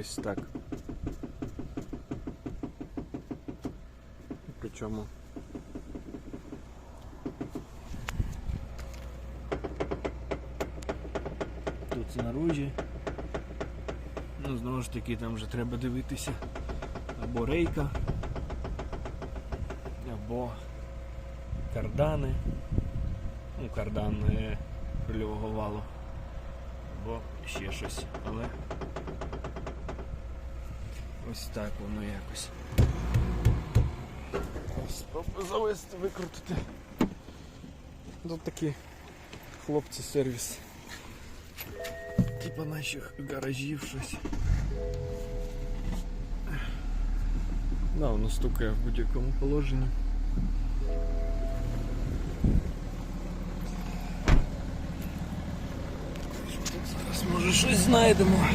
Ось так. Причому. Тут знаружі. Ну, знову ж таки, там вже треба дивитися. Або рейка, або кардани. Ну, кардан е, рульового валу. Або ще щось. Але ось так воно якось. Спробую завести, викрутити. Тут такі хлопці сервіс. Типа наших гаражів щось. Да, воно стукає в будь-якому положенні. Тут зараз може щось знайдемо.